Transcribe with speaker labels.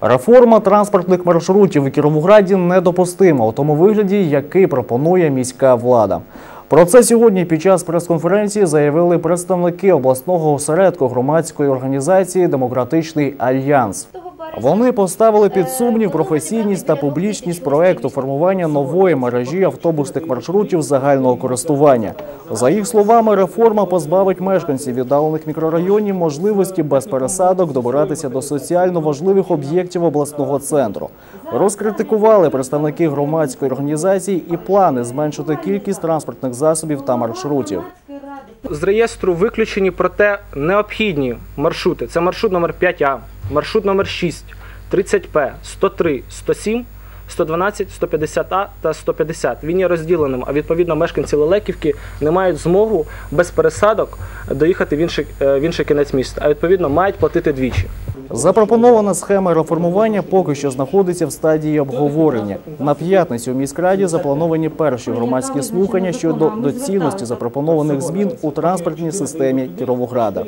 Speaker 1: Реформа транспортних маршрутів у Кіровограді недопустима у тому вигляді, який пропонує міська влада. Про це сьогодні під час прес-конференції заявили представники обласного осередку громадської організації Демократичний альянс. Вони поставили під сумнів професійність та публічність проекту формування нової мережі автобусних маршрутів загального користування. За їх словами, реформа позбавить мешканців віддалених мікрорайонів можливості без пересадок добиратися до соціально важливих об'єктів обласного центру. Розкритикували представники громадської організації і плани зменшити кількість транспортних засобів та маршрутів.
Speaker 2: З реєстру виключені проте необхідні маршрути. Це маршрут номер 5А, маршрут номер 6, 30П, 103, 107, 112, 150А та 150. Він є розділеним, а відповідно мешканці Лелеківки не мають змогу без пересадок доїхати в інший, е, в інший кінець міста, а відповідно мають платити двічі.
Speaker 1: Запропонована схема реформування поки що знаходиться в стадії обговорення. На п'ятницю в міськраді заплановані перші громадські слухання щодо доцільності запропонованих змін у транспортній системі Кіровограда.